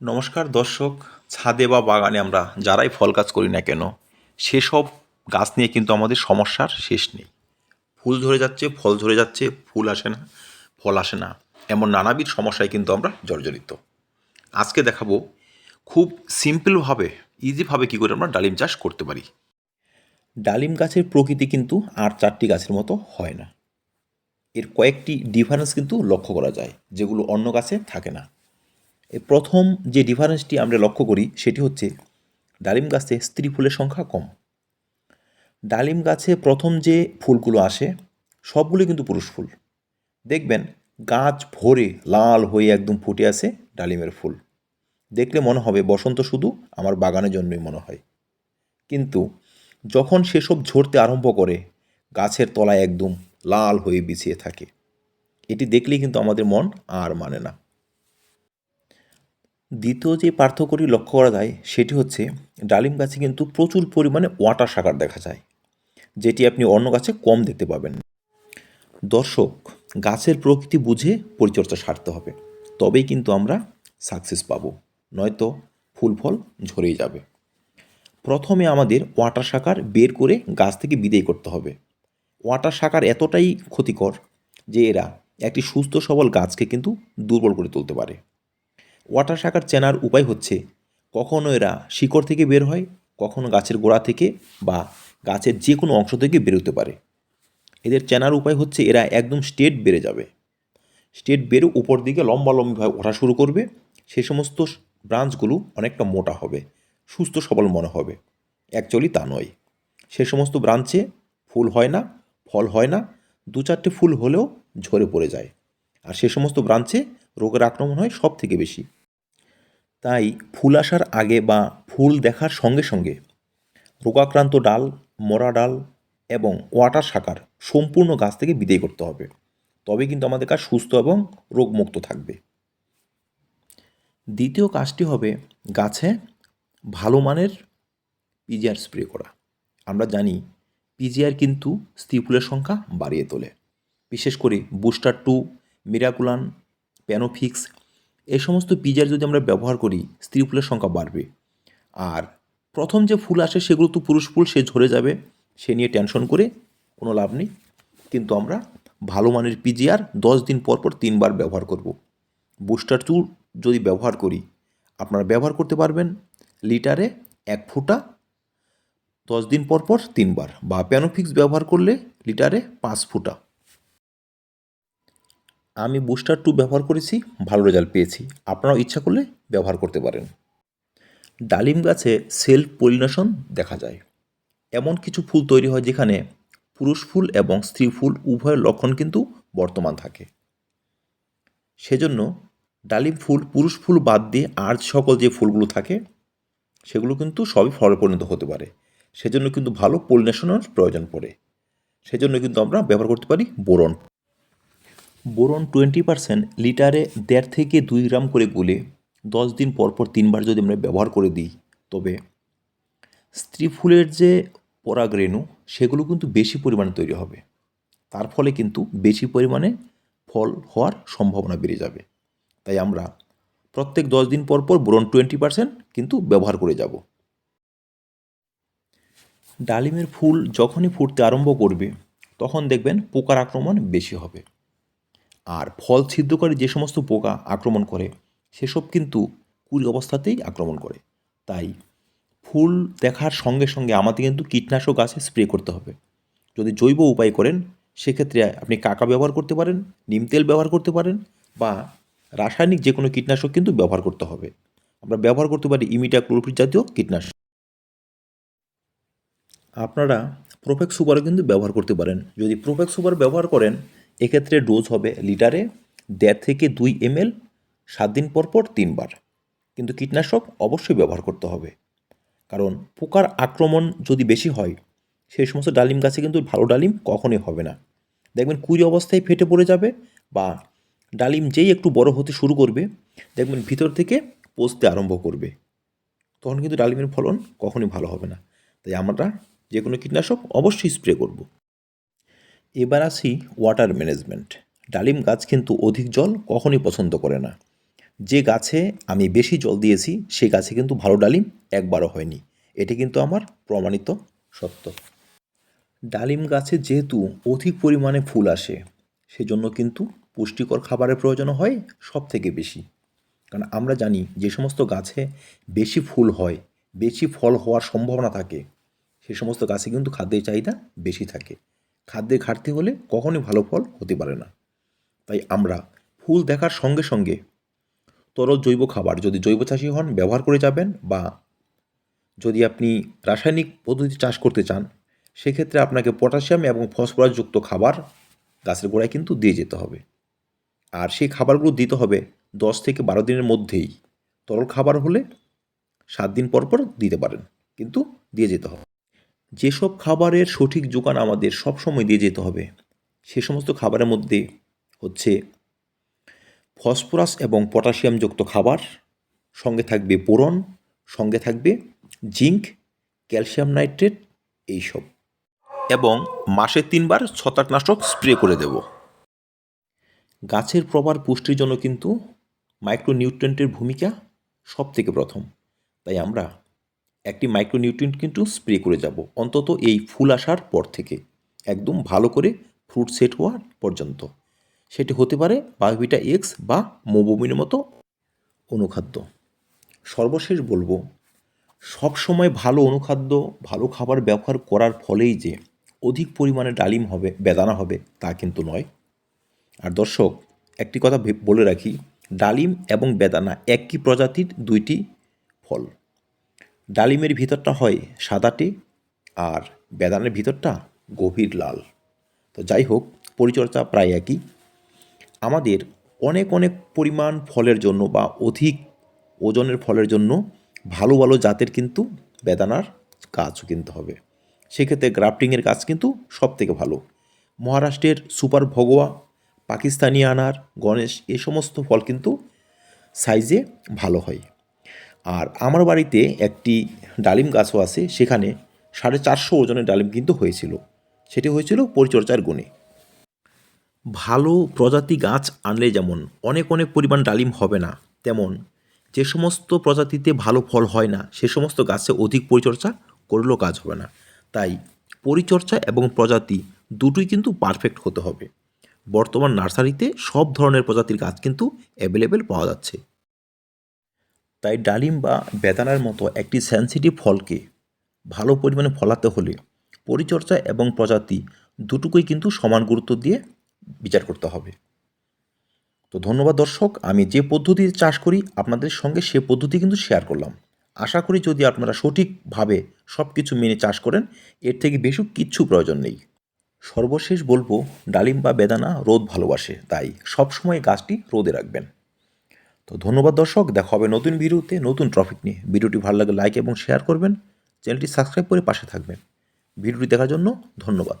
নমস্কার দর্শক, ছাদে বা বাগানে আমরা যারাই ফল গাছ করি না কেন, সেসব গাছ নিয়ে কিন্তু আমাদের সমস্যার শেষ নেই। ফুল ধরে যাচ্ছে, ফল ধরে যাচ্ছে, ফুল আসে না, ফল আসে না, এমন নানাবিধ সমস্যায় কিন্তু আমরা জর্জরিত। আজকে দেখাবো খুব সিম্পলভাবে, ইজিভাবে কী করে আমরা ডালিম চাষ করতে পারি। ডালিম গাছের প্রকৃতি কিন্তু আর চারটি গাছের মতো হয় না। এর কয়েকটি ডিফারেন্স কিন্তু লক্ষ্য করা যায়, যেগুলো অন্য গাছে থাকে না। প্রথম যে ডিফারেন্সটি আমরা লক্ষ্য করি, সেটি হচ্ছে ডালিম গাছে স্ত্রী ফুলের সংখ্যা কম। ডালিম গাছে প্রথম যে ফুলগুলো আসে সবগুলো কিন্তু পুরুষ ফুল। দেখবেন গাছ ভরে লাল হয়ে একদম ফুটে আসে ডালিমের ফুল। দেখলে মনে হবে বসন্ত শুধু আমার বাগানের জন্যই মনে হয়। কিন্তু যখন সেসব ঝরতে আরম্ভ করে, গাছের তলায় একদম লাল হয়ে বিছিয়ে থাকে। এটি দেখলেই কিন্তু আমাদের মন আর মানে না। দ্বিতীয় যে পার্থক্যটি লক্ষ্য করা যায়, সেটি হচ্ছে ডালিম গাছে কিন্তু প্রচুর পরিমাণে ওয়াটার সাকার দেখা যায়, যেটি আপনি অন্য গাছে কম দেখতে পাবেন। দর্শক, গাছের প্রকৃতি বুঝে পরিচর্যা সারতে হবে, তবেই কিন্তু আমরা সাকসেস পাবো, নয়তো ফুল ফল ঝরেই যাবে। প্রথমে আমাদের ওয়াটার সাকার বের করে গাছ থেকে বিদায় করতে হবে। ওয়াটার সাকার এতটাই ক্ষতিকর যে এরা একটি সুস্থ সবল গাছকে কিন্তু দুর্বল করে তুলতে পারে। ওয়াটার শাখার চেনার উপায় হচ্ছে, কখনো এরা শিকড় থেকে বের হয়, কখনো গাছের গোড়া থেকে বা গাছের যে কোনো অংশ থেকে বেরোতে পারে। এদের চেনার উপায় হচ্ছে এরা একদম স্টেট বেড়ে যাবে। স্টেট বেড়ে উপর দিকে লম্বা লম্বিভাবে ওঠা শুরু করবে, সে সমস্ত ব্রাঞ্চগুলো অনেকটা মোটা হবে, সুস্থ সবল মনে হবে। অ্যাকচুয়ালি তা নয়। সে সমস্ত ব্রাঞ্চে ফুল হয় না, ফল হয় না, দু চারটে ফুল হলেও ঝরে পড়ে যায়। আর সে সমস্ত ব্রাঞ্চে রোগের আক্রমণ হয় সব থেকে বেশি। তাই ফুল আসার আগে বা ফুল দেখার সঙ্গে সঙ্গে রোগাক্রান্ত ডাল, মরা ডাল এবং ওয়াটার শাখার সম্পূর্ণ গাছ থেকে বিদায় করতে হবে। তবে কিন্তু আমাদের গাছ সুস্থ এবং রোগমুক্ত থাকবে। দ্বিতীয় কাজটি হবে গাছে ভালো মানের পিজিআর স্প্রে করা। আমরা জানি পিজিআর কিন্তু স্ত্রী ফুলের সংখ্যা বাড়িয়ে তোলে। বিশেষ করে বুস্টার টু, মিরাকুলান, প্যানোফিক্স এই সমস্ত পিজার যদি আমরা ব্যবহার করি, স্ত্রী ফুলের সংখ্যা বাড়বে। আর প্রথম যে ফুল আসে, সেগুলো তো পুরুষ ফুল, সে ঝরে যাবে, সে নিয়ে টেনশন করে কোনো লাভ নেই। কিন্তু আমরা ভালো মানের পিজিআর দশ দিন পর পর তিনবার ব্যবহার করব। বুস্টার টু যদি ব্যবহার করি, আপনারা ব্যবহার করতে পারবেন লিটারে এক ফুটা, দশ দিন পর পর তিনবার। বা প্যানোফিক্স ব্যবহার করলে লিটারে পাঁচ ফুটা। আমি বুস্টার টু ব্যবহার করেছি, ভালো রেজাল্ট পেয়েছি। আপনারাও ইচ্ছা করলে ব্যবহার করতে পারেন। ডালিম গাছে সেলফ পলিনেশন দেখা যায়। এমন কিছু ফুল তৈরি হয় যেখানে পুরুষ ফুল এবং স্ত্রী ফুল উভয়ের লক্ষণ কিন্তু বর্তমান থাকে। সেজন্য ডালিম ফুল, পুরুষ ফুল বাদ দিয়ে আর সকল যে ফুলগুলো থাকে, সেগুলো কিন্তু সবই ফলে পরিণত হতে পারে। সেজন্য কিন্তু ভালো পলিনেশনের প্রয়োজন পড়ে। সেজন্য কিন্তু আমরা ব্যবহার করতে পারি বোরন। বোরন টোয়েন্টি পার্সেন্ট লিটারে দেড় থেকে দুই গ্রাম করে গুলে দশ দিন পর পর তিনবার যদি আমরা ব্যবহার করে দিই, তবে স্ত্রী ফুলের যে পরাগরেণু, সেগুলো কিন্তু বেশি পরিমাণে তৈরি হবে। তার ফলে কিন্তু বেশি পরিমাণে ফল হওয়ার সম্ভাবনা বেড়ে যাবে। তাই আমরা প্রত্যেক দশ দিন পর পর বোরন টোয়েন্টি পার্সেন্ট কিন্তু ব্যবহার করে যাব। ডালিমের ফুল যখনই ফুটতে আরম্ভ করবে, তখন দেখবেন পোকার আক্রমণ বেশি হবে। আর ফল ছিদ্রকারী যে সমস্ত পোকা আক্রমণ করে, সেসব কিন্তু কুড়ি অবস্থাতেই আক্রমণ করে। তাই ফুল দেখার সঙ্গে সঙ্গে আমাদের কিন্তু কীটনাশক গাছে স্প্রে করতে হবে। যদি জৈব উপায় করেন, সেক্ষেত্রে আপনি কাকা ব্যবহার করতে পারেন, নিম তেল ব্যবহার করতে পারেন বা রাসায়নিক যে কোনো কীটনাশক কিন্তু ব্যবহার করতে হবে। আমরা ব্যবহার করতে পারি ইমিটা ক্লোরোফিল জাতীয় কীটনাশক। আপনারা প্রোফেক্স সুপারও কিন্তু ব্যবহার করতে পারেন। যদি প্রোফেক্স সুপার ব্যবহার করেন এক্ষেত্রে ডোজ হবে লিটারে দেড় থেকে দুই এমএল সাত দিন পর পর তিনবার। কিন্তু কীটনাশক অবশ্যই ব্যবহার করতে হবে। কারণ পোকার আক্রমণ যদি বেশি হয়, সেই সমস্ত ডালিম গাছে কিন্তু ভালো ডালিম কখনোই হবে না। দেখবেন কুড়ি অবস্থায় ফেটে পড়ে যাবে বা ডালিম যেই একটু বড় হতে শুরু করবে, দেখবেন ভিতর থেকে পচতে আরম্ভ করবে। তখন কিন্তু ডালিমের ফলন কখনোই ভালো হবে না। তাই আমরা যে কোনো কীটনাশক অবশ্যই স্প্রে করব। এবার আসি ওয়াটার ম্যানেজমেন্ট ডালিম গাছ কিন্তু অধিক জল কখনই পছন্দ করে না। যে গাছে আমি বেশি জল দিয়েছি, সে গাছে কিন্তু ভালো ডালিম একবারও হয়নি। এটি কিন্তু আমার প্রমাণিত সত্য। ডালিম গাছে যেহেতু অধিক পরিমাণে ফুল আসে, সেজন্য কিন্তু পুষ্টিকর খাবারের প্রয়োজন হয় সব থেকে বেশি। কারণ আমরা জানি যে সমস্ত গাছে বেশি ফুল হয়, বেশি ফল হওয়ার সম্ভাবনা থাকে, সে সমস্ত গাছে কিন্তু খাদ্যের চাহিদা বেশি থাকে। খাদ্যের ঘাটতি হলে কখনোই ভালো ফল হতে পারে না। তাই আমরা ফুল দেখার সঙ্গে সঙ্গে তরল জৈব খাবার যদি জৈব চাষি হন, ব্যবহার করে যাবেন বা যদি আপনি রাসায়নিক পদ্ধতি চাষ করতে চান, সেক্ষেত্রে আপনাকে পটাশিয়াম এবং ফসফরাসযুক্ত খাবার গাছের গোড়ায় কিন্তু দিয়ে যেতে হবে। আর সেই খাবারগুলো দিতে হবে দশ থেকে বারো দিনের মধ্যেই। তরল খাবার হলে সাত দিন পর পর দিতে পারেন, কিন্তু দিয়ে যেতে হবে। যেসব খাবারের সঠিক যোগান আমাদের সব সময় দিয়ে যেতে হবে, সে সমস্ত খাবারের মধ্যে হচ্ছে ফসফরাস এবং পটাশিয়ামযুক্ত খাবার, সঙ্গে থাকবে বোরন, সঙ্গে থাকবে জিঙ্ক, ক্যালসিয়াম নাইট্রেট এইসব। এবং মাসে তিনবার ছত্রাকনাশক স্প্রে করে দেব। গাছের প্রবার পুষ্টির জন্য কিন্তু মাইক্রোনিউট্রেন্টের ভূমিকা সব থেকে প্রথম। তাই আমরা একটি মাইক্রোনিউট্রিয়েন্ট কিন্তু স্প্রে করে যাব। অন্তত এই ফুল আসার পর থেকে। একদম ভালো করে ফ্রুট সেট হওয়ার পর্যন্ত। সেটি হতে পারে বায়োভিটা এক্স বা মোবোমিনের মতো অনুখাদ্য। সর্বশেষ বলব সব সময় ভালো অনুখাদ্য, ভালো খাবার ব্যবহার করার ফলেই যে অধিক পরিমাণে ডালিম হবে, বেদানা হবে, তা কিন্তু নয়। আর দর্শক, একটি কথা বলে রাখি, ডালিম এবং বেদানা একই প্রজাতির দুইটি ফল। ডালিমের ভিতরটা হয় সাদাটে আর বেদানের ভিতরটা গভীর লাল। তো যাই হোক, পরিচর্যা প্রায় একই। আমাদের অনেক অনেক পরিমাণ ফলের জন্য বা অধিক ওজনের ফলের জন্য ভালো ভালো জাতের কিন্তু বেদানার গাছও কিনতে হবে। সেক্ষেত্রে গ্রাফটিংয়ের গাছ কিন্তু সব থেকে ভালো। মহারাষ্ট্রের সুপার ভগোয়া, পাকিস্তানি আনার, গণেশ, এ সমস্ত ফল কিন্তু সাইজে ভালো হয়। আর আমার বাড়িতে একটি ডালিম গাছও আছে, সেখানে সাড়ে চারশো ওজনের ডালিম কিন্তু হয়েছিল। সেটি হয়েছিল পরিচর্যার গুণে। ভালো প্রজাতি গাছ আনলে যেমন অনেক অনেক পরিমাণ ডালিম হবে না, তেমন যে সমস্ত প্রজাতিতে ভালো ফল হয় না, সে সমস্ত গাছে অধিক পরিচর্যা করলেও কাজ হবে না। তাই পরিচর্যা এবং প্রজাতি দুটোই কিন্তু পারফেক্ট হতে হবে। বর্তমান নার্সারিতে সব ধরনের প্রজাতির গাছ কিন্তু অ্যাভেলেবেল পাওয়া যাচ্ছে। তাই ডালিম বা বেদানার মতো একটি সেন্সিটিভ ফলকে ভালো পরিমাণে ফলাতে হলে পরিচর্যা এবং প্রজাতি দুটুকুই কিন্তু সমান গুরুত্ব দিয়ে বিচার করতে হবে। তো ধন্যবাদ দর্শক, আমি যে পদ্ধতিতে চাষ করি আপনাদের সঙ্গে সে পদ্ধতি কিন্তু শেয়ার করলাম। আশা করি যদি আপনারা সঠিকভাবে সব কিছু মেনে চাষ করেন, এর থেকে বেশি কিচ্ছু প্রয়োজন নেই। সর্বশেষ বলব, ডালিম বা বেদানা রোদ ভালোবাসে, তাই সবসময় গাছটি রোদে রাখবেন। তো ধন্যবাদ দর্শক, দেখা হবে নতুন ভিডিওতে নতুন ট্রফিক নিয়ে। ভিডিওটি ভালো লাগে লাইক এবং শেয়ার করবেন। চ্যানেলটি সাবস্ক্রাইব করে পাশে থাকবেন। ভিডিওটি দেখার জন্য ধন্যবাদ।